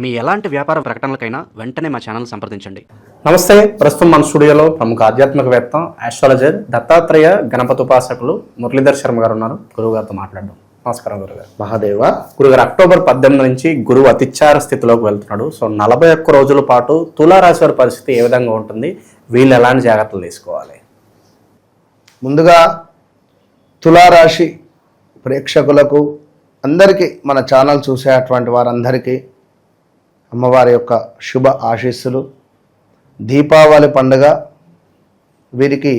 మీ ఎలాంటి వ్యాపార ప్రకటనలకైనా వెంటనే మా ఛానల్ సంప్రదించండి. నమస్తే ప్రస్తుతం మన స్టూడియోలో ప్రముఖ ఆధ్యాత్మికవేత్త ఆస్ట్రాలజర్ దత్తాత్రేయ గణపతి ఉపాసకులు మురళీధర్ శర్మ గారు ఉన్నారు. గురువు గారితో మాట్లాడడం నమస్కారం గురుగారు. మహాదేవ. గురుగారు అక్టోబర్ పద్దెనిమిది నుంచి గురువు అతిచార స్థితిలోకి వెళ్తున్నాడు. సో నలభై ఒక్క రోజుల పాటు తులారాశి వారి పరిస్థితి ఏ విధంగా ఉంటుంది? వీళ్ళు ఎలాంటి జాగ్రత్తలు తీసుకోవాలి? ముందుగా తులారాశి ప్రేక్షకులకు అందరికీ మన ఛానల్ చూసేటువంటి వారందరికీ అమ్మవారి యొక్క శుభ ఆశీస్సులు దీపావళి పండుగ వీరికి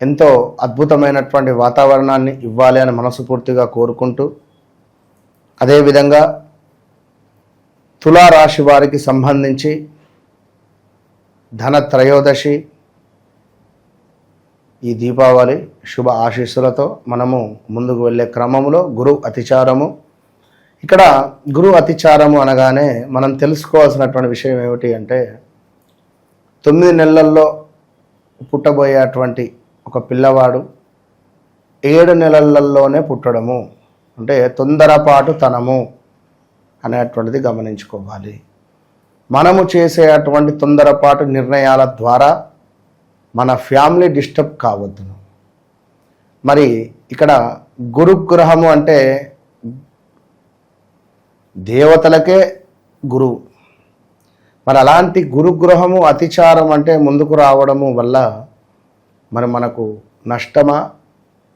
ఎంతో అద్భుతమైనటువంటి వాతావరణాన్ని ఇవ్వాలి అని మనస్ఫూర్తిగా కోరుకుంటూ అదేవిధంగా తులారాశి వారికి సంబంధించి ధన త్రయోదశి ఈ దీపావళి శుభ ఆశీస్సులతో మనము ముందుకు వెళ్ళే క్రమంలో గురు అతిచారము ఇక్కడ గురు అతిచారము అనగానే మనం తెలుసుకోవాల్సినటువంటి విషయం ఏమిటి అంటే తొమ్మిది నెలల్లో పుట్టబోయేటువంటి ఒక పిల్లవాడు ఏడు నెలలలోనే పుట్టడము. అంటే తొందరపాటు తనము అనేటువంటిది గమనించుకోవాలి. మనము చేసే అటువంటి తొందరపాటు నిర్ణయాల ద్వారా మన ఫ్యామిలీ డిస్టర్బ్ కావద్దును మరి ఇక్కడ గురుగ్రహము అంటే దేవతలకే గురువు. మరి అలాంటి గురుగ్రహము అతిచారం అంటే ముందుకు రావడము వల్ల మరి మనకు నష్టమా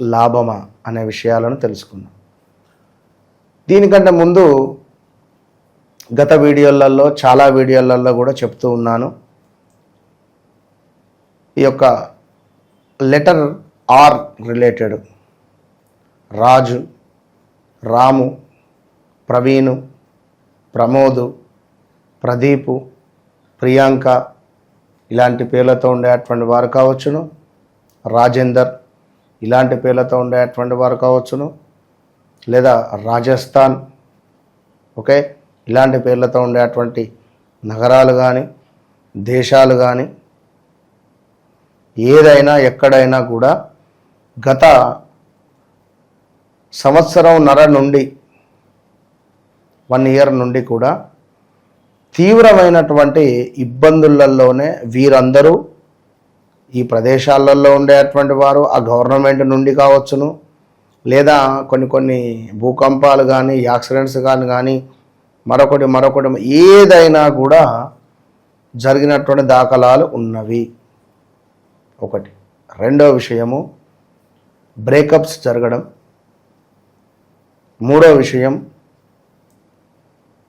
లాభమా అనే విషయాలను తెలుసుకుందాం. దీనికంటే ముందు గత వీడియోలలో చాలా వీడియోలలో కూడా చెప్తూ ఉన్నాను. ఈ యొక్క letter are related. Raju Ramu Praveen Pramod Pradeep Priyanka ఇలాంటి పేర్లతో ఉండేటువంటి వారు కావచ్చును. రాజేందర్ ఇలాంటి పేర్లతో ఉండేటువంటి వారు కావచ్చును. లేదా రాజస్థాన్ ఓకే? ఇలాంటి పేర్లతో ఉండేటువంటి నగరాలు కానీ దేశాలు కానీ ఏదైనా ఎక్కడైనా కూడా గత సంవత్సరం నర నుండి వన్ ఇయర్ నుండి కూడా తీవ్రమైనటువంటి ఇబ్బందులలోనే వీరందరూ ఈ ప్రదేశాలలో ఉండేటువంటి వారు ఆ గవర్నమెంట్ నుండి కావచ్చును లేదా కొన్ని కొన్ని భూకంపాలు కానీ యాక్సిడెంట్స్ కానీ కానీ మరొకటి మరొకటి ఏదైనా కూడా జరిగినటువంటి దాఖలాలు ఉన్నవి. ఒకటి. రెండో విషయము బ్రేకప్స్ జరగడం. మూడో విషయం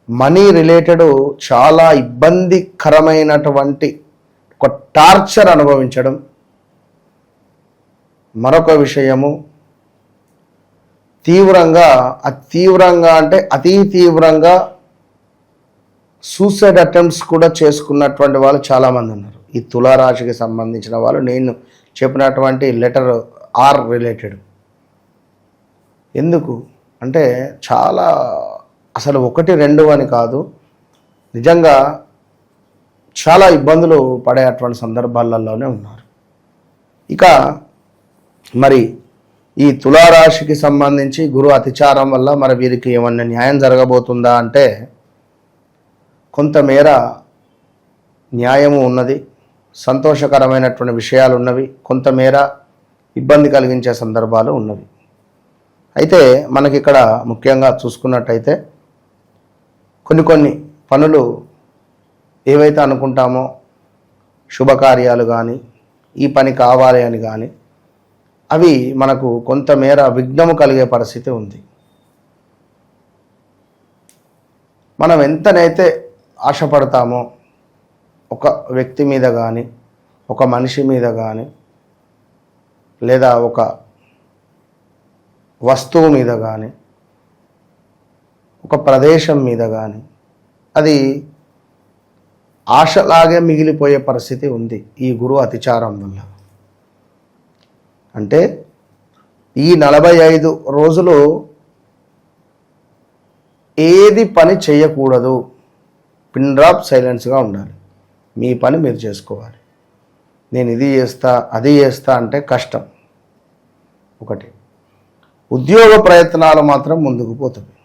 మనీ రిలేటెడ్ చాలా ఇబ్బందికరమైనటువంటి ఒక టార్చర్ అనుభవించడం. మరొక విషయము తీవ్రంగా అతీవ్రంగా అంటే అతి తీవ్రంగా సూసైడ్ అటెంప్ట్స్ కూడా చేసుకున్నటువంటి వాళ్ళు చాలామంది ఉన్నారు. ఈ తులారాశికి సంబంధించిన వాళ్ళు నేను చెప్పినటువంటి లెటర్ ఆర్ రిలేటెడ్. ఎందుకు? అంటే చాలా అసలు ఒకటి రెండు అని కాదు. నిజంగా చాలా ఇబ్బందులు పడే అటువంటి సందర్భాలలోనే ఉన్నారు. ఇక మరి ఈ తులారాశికి సంబంధించి గురు అతిచారం వల్ల మరి వీరికి ఏమన్నా న్యాయం జరగబోతుందా అంటే కొంతమేర న్యాయము ఉన్నది సంతోషకరమైనటువంటి విషయాలు ఉన్నవి కొంతమేర ఇబ్బంది కలిగించే సందర్భాలు ఉన్నవి. అయితే మనకి ఇక్కడ ముఖ్యంగా చూసుకున్నట్టయితే కొన్ని కొన్ని పనులు ఏవైతే అనుకుంటామో శుభకార్యాలు కానీ ఈ పని కావాలి అని కానీ అవి మనకు కొంతమేర విఘ్నము కలిగే పరిస్థితి ఉంది. మనం ఎంతనైతే ఆశపడతామో ఒక వ్యక్తి మీద కానీ ఒక మనిషి మీద కానీ లేదా ఒక వస్తువు మీద కానీ ఒక ప్రదేశం మీద కానీ అది ఆశలాగే మిగిలిపోయే పరిస్థితి ఉంది ఈ గురు అతిచారం వల్ల. అంటే ఈ నలభై ఐదు రోజులు ఏది పని చేయకూడదు. పిన్ డ్రాప్ సైలెన్స్గా ఉండాలి. మీ పని మీరు చేసుకోవాలి. నేను ఇది చేస్తా అది చేస్తా అంటే కష్టం. ఒకటి ఉద్యోగ ప్రయత్నాలు మాత్రం ముందుకు పోతుంది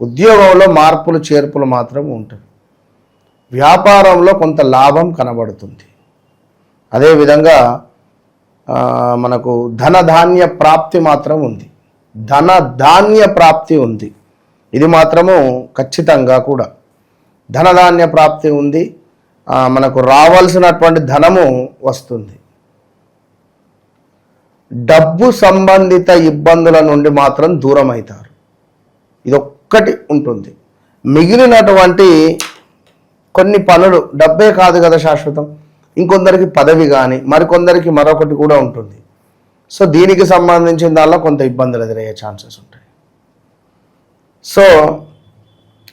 ఉద్యోగంలో మార్పులు చేర్పులు మాత్రం ఉంటుంది వ్యాపారంలో కొంత లాభం కనబడుతుంది. అదేవిధంగా మనకు ధనధాన్య ప్రాప్తి మాత్రం ఉంది. ధన ధాన్య ప్రాప్తి ఉంది. ఇది మాత్రము ఖచ్చితంగా కూడా. ధనధాన్య ప్రాప్తి ఉంది. మనకు రావాల్సినటువంటి ధనము వస్తుంది. డబ్బు సంబంధిత ఇబ్బందుల నుండి మాత్రం దూరం అవుతారు ఇది ఒక్కటి ఉంటుంది. మిగిలినటువంటి కొన్ని పనులు డబ్బే కాదు కదా శాశ్వతం. ఇంకొందరికి పదవి కానీ మరికొందరికి మరొకటి కూడా ఉంటుంది. సో దీనికి సంబంధించిన దానిలో కొంత ఇబ్బందులు ఎదురయ్యే ఛాన్సెస్ ఉంటాయి. సో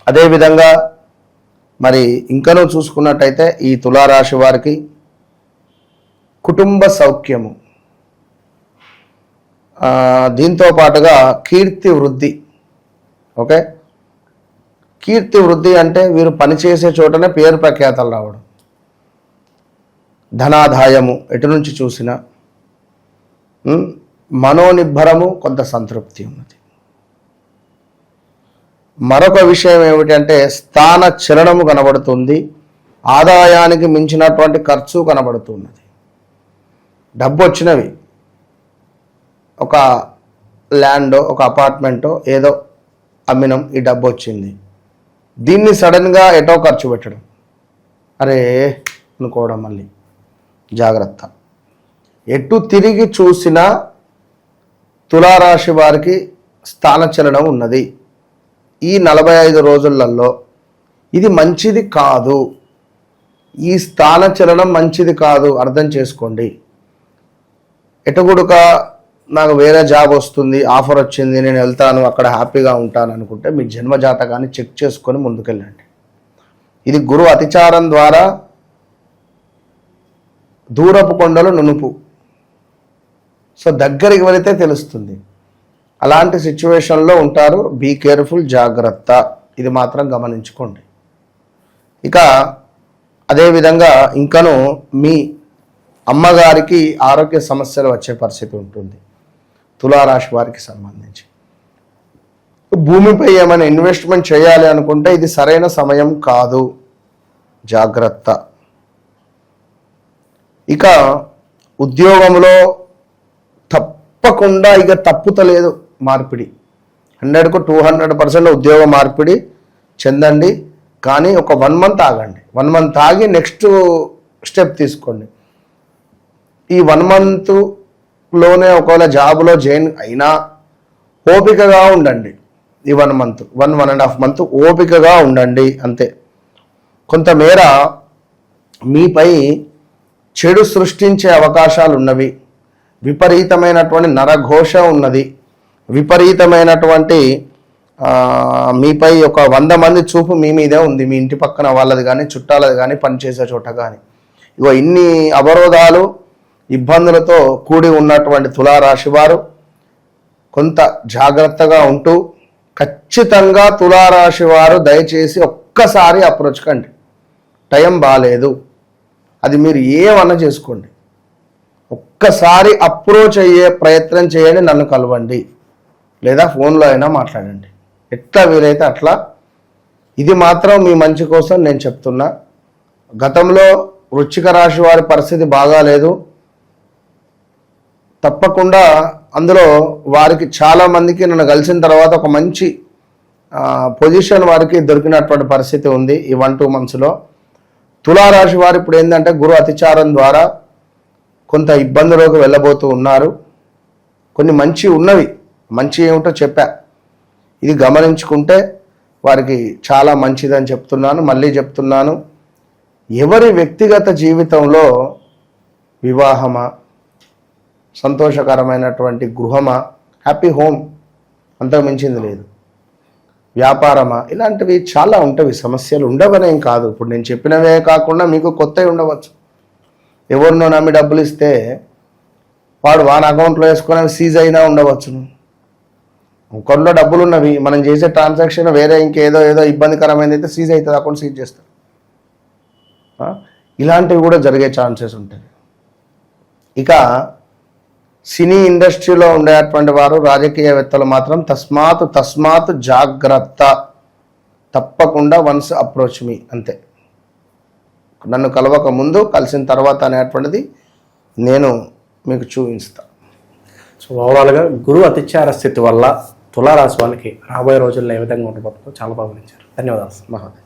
అదేవిధంగా మరి ఇంకనూ చూసుకున్నట్టయితే ఈ తులారాశి వారికి కుటుంబ సౌఖ్యము. దీంతో పాటుగా కీర్తి వృద్ధి ఓకే? కీర్తి వృద్ధి అంటే వీరు పనిచేసే చోటనే పేరు ప్రఖ్యాతలు రావడం. ధనాదాయము ఎటు నుంచి చూసినా మనోనిబ్బరము కొంత సంతృప్తి ఉన్నది. మరొక విషయం ఏమిటంటే స్థాన చలనము కనబడుతుంది ఆదాయానికి మించినటువంటి ఖర్చు కనబడుతున్నది. డబ్బు వచ్చినవి ఒక ల్యాండో ఒక అపార్ట్మెంటో ఏదో అమ్మినం ఈ డబ్బు వచ్చింది. దీన్ని సడన్గా ఎటో ఖర్చు పెట్టడం. అరే అనుకోవడం మళ్ళీ. జాగ్రత్త. ఎటు తిరిగి చూసినా తులారాశి వారికి స్థానచలనం ఉన్నది. ఈ నలభై ఐదు రోజులలో ఇది మంచిది కాదు. ఈ స్థానచలనం మంచిది కాదు. అర్థం చేసుకోండి. ఎటుగుడుక నాకు వేరే జాబ్ వస్తుంది ఆఫర్ వచ్చింది నేను వెళ్తాను అక్కడ హ్యాపీగా ఉంటాను అనుకుంటే మీ జన్మ జాతకాన్ని చెక్ చేసుకొని ముందుకెళ్ళండి. ఇది గురు అతిచారం ద్వారా దూరపు కొండలు నునుపు. సో దగ్గరికి వెళితే తెలుస్తుంది. అలాంటి సిచ్యువేషన్లో ఉంటారు బీ కేర్ఫుల్ జాగ్రత్త. ఇది మాత్రం గమనించుకోండి. ఇక అదేవిధంగా ఇంకను మీ అమ్మగారికి ఆరోగ్య సమస్యలు వచ్చే పరిస్థితి ఉంటుంది. తులారాశి వారికి సంబంధించి. భూమిపై ఏమైనా ఇన్వెస్ట్మెంట్ చేయాలి అనుకుంటే ఇది సరైన సమయం కాదు. జాగ్రత్త. ఇక ఉద్యోగంలో తప్పకుండా ఇక తప్పుతలేదు మార్పిడి. హండ్రెడ్కు టూ హండ్రెడ్ పర్సెంట్ ఉద్యోగ మార్పిడి చెందండి. కానీ ఒక వన్ మంత్ ఆగండి. వన్ మంత్ ఆగి నెక్స్ట్ స్టెప్ తీసుకోండి. ఈ వన్ మంత్ లోనే ఒకవేళ జాబ్లో జాయిన్ అయినా ఓపికగా ఉండండి. ఈ one month one one and half month ఓపికగా ఉండండి అంతే. కొంతమేర మీపై చెడు సృష్టించే అవకాశాలు ఉన్నవి. విపరీతమైనటువంటి నరఘోష ఉన్నది. విపరీతమైనటువంటి మీపై ఒక వంద మంది చూపు మీ మీదే ఉంది. మీ ఇంటి పక్కన వాళ్ళది కానీ చుట్టాలది కానీ పనిచేసే చోట కానీ ఇగో ఇన్ని అవరోధాలు ఇబ్బందులతో కూడి ఉన్నటువంటి తులారాశి వారు కొంత జాగ్రత్తగా ఉంటూ ఖచ్చితంగా తులారాశి వారు దయచేసి ఒక్కసారి అప్రోచ్ కండి. టైం బాగాలేదు అది మీరు ఏమన్నా చేసుకోండి. ఒక్కసారి అప్రోచ్ అయ్యే ప్రయత్నం చేయండి నన్ను కలవండి. లేదా ఫోన్లో అయినా మాట్లాడండి. ఎట్లా వీలైతే అట్లా. ఇది మాత్రం మీ మంచి కోసం నేను చెప్తున్నా. గతంలో వృచ్చిక రాశి వారి పరిస్థితి బాగాలేదు. తప్పకుండా అందులో వారికి చాలామందికి నన్ను కలిసిన తర్వాత ఒక మంచి పొజిషన్ వారికి దొరికినటువంటి పరిస్థితి ఉంది ఈ వన్ టూ మంత్స్లో తులారాశి వారు ఇప్పుడు ఏంటంటే గురు అతిచారం ద్వారా కొంత ఇబ్బందులోకి వెళ్ళబోతూ ఉన్నారు. కొన్ని మంచి ఉన్నవి మంచి ఏమిటో చెప్పా. ఇది గమనించుకుంటే వారికి చాలా మంచిదని చెప్తున్నాను మళ్ళీ చెప్తున్నాను. ఎవరి వ్యక్తిగత జీవితంలో వివాహమా సంతోషకరమైనటువంటి గృహమా హ్యాపీ హోమ్ అంతకు మించింది లేదు. వ్యాపారమా ఇలాంటివి చాలా ఉంటవి సమస్యలు ఉండవనేం కాదు. ఇప్పుడు నేను చెప్పినవే కాకుండా మీకు కొత్తవి ఉండవచ్చు. ఎవరినో నమ్మి డబ్బులు ఇస్తే వాడు వాని అకౌంట్లో వేసుకొని సీజ్ అయినా ఉండవచ్చును. ఒకరిలో డబ్బులు ఉన్నవి మనం చేసే ట్రాన్సాక్షన్ వేరే ఇంకేదో ఏదో ఇబ్బందికరమైనది అయితే సీజ్ అవుతుంది అకౌంట్ సీజ్ చేస్తారు. ఇలాంటివి కూడా జరిగే ఛాన్సెస్ ఉంటాయి. ఇక సినీ ఇండస్ట్రీలో ఉండేటువంటి వారు రాజకీయవేత్తలు మాత్రం తస్మాత్ తస్మాత్ జాగ్రత్త. తప్పకుండా వన్స్ అప్రోచ్ మీ అంతే. నన్ను కలవక ముందు కలిసిన తర్వాత అనేటువంటిది నేను మీకు చూపిస్తా. సో ఓవరాల్గా గురువు అతిచార స్థితి వల్ల తులారాశి వాళ్ళకి రాబోయే రోజుల్లో ఏ విధంగా ఉండబోతుందో చాలా బాగా ధన్యవాదాలు. మహోదయ